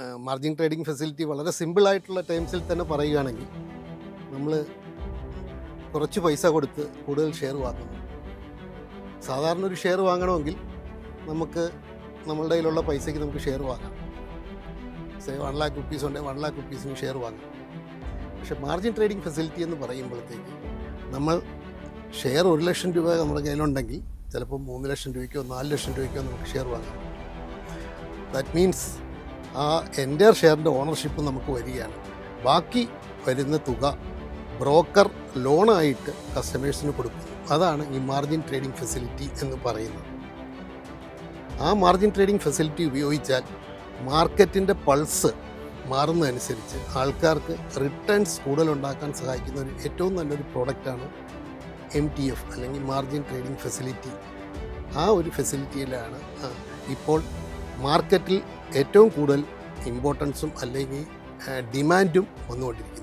Margin trading facility വളരെ സിമ്പിളായിട്ടുള്ള ടേംസിൽ തന്നെ പറയുകയാണെങ്കിൽ നമ്മൾ കുറച്ച് പൈസ കൊടുത്ത് കൂടുതൽ ഷെയർ വാങ്ങുന്നു. സാധാരണ ഒരു ഷെയർ വാങ്ങണമെങ്കിൽ നമുക്ക് നമ്മളുടെ കയ്യിലുള്ള പൈസയ്ക്ക് നമുക്ക് ഷെയർ വാങ്ങാം. സേ വൺ ലാക്ക് റുപ്പീസ് ഉണ്ടെങ്കിൽ വൺ ലാക്ക് റുപ്പീസിന് ഷെയർ വാങ്ങാം. പക്ഷെ മാർജിൻ ട്രേഡിംഗ് ഫെസിലിറ്റി എന്ന് പറയുമ്പോഴത്തേക്ക് നമ്മൾ ഷെയർ ഒരു ലക്ഷം രൂപ നമ്മുടെ കയ്യിലുണ്ടെങ്കിൽ ചിലപ്പോൾ മൂന്ന് ലക്ഷം രൂപയ്ക്കോ നാല് ലക്ഷം രൂപയ്ക്കോ നമുക്ക് ഷെയർ വാങ്ങാം. ദാറ്റ് മീൻസ് ആ എന്റെ ഷെയറിന്റെ ഓണർഷിപ്പ് നമുക്ക് വരികയാണ്. ബാക്കി വരുന്ന തുക ബ്രോക്കർ ലോണായിട്ട് കസ്റ്റമേഴ്സിന് കൊടുക്കും അതാണ് ഈ മാർജിൻ ട്രേഡിംഗ് ഫെസിലിറ്റി എന്ന് പറയുന്നത്. ആ മാർജിൻ ട്രേഡിംഗ് ഫെസിലിറ്റി ഉപയോഗിച്ചാൽ മാർക്കറ്റിന്റെ പൾസ് മാറുന്നതനുസരിച്ച് ആൾക്കാർക്ക് റിട്ടേൺസ് കൂടുതലുണ്ടാക്കാൻ സഹായിക്കുന്ന ഒരു ഏറ്റവും നല്ലൊരു പ്രോഡക്റ്റാണ് എം ടി എഫ് അല്ലെങ്കിൽ മാർജിൻ ട്രേഡിംഗ് ഫെസിലിറ്റി. ആ ഒരു ഫെസിലിറ്റിയിലാണ് ഇപ്പോൾ മാർക്കറ്റിൽ ഏറ്റവും കൂടുതൽ ഇമ്പോർട്ടൻസും അല്ലെങ്കിൽ ഡിമാൻഡും വന്നുകൊണ്ടിരിക്കുന്നത്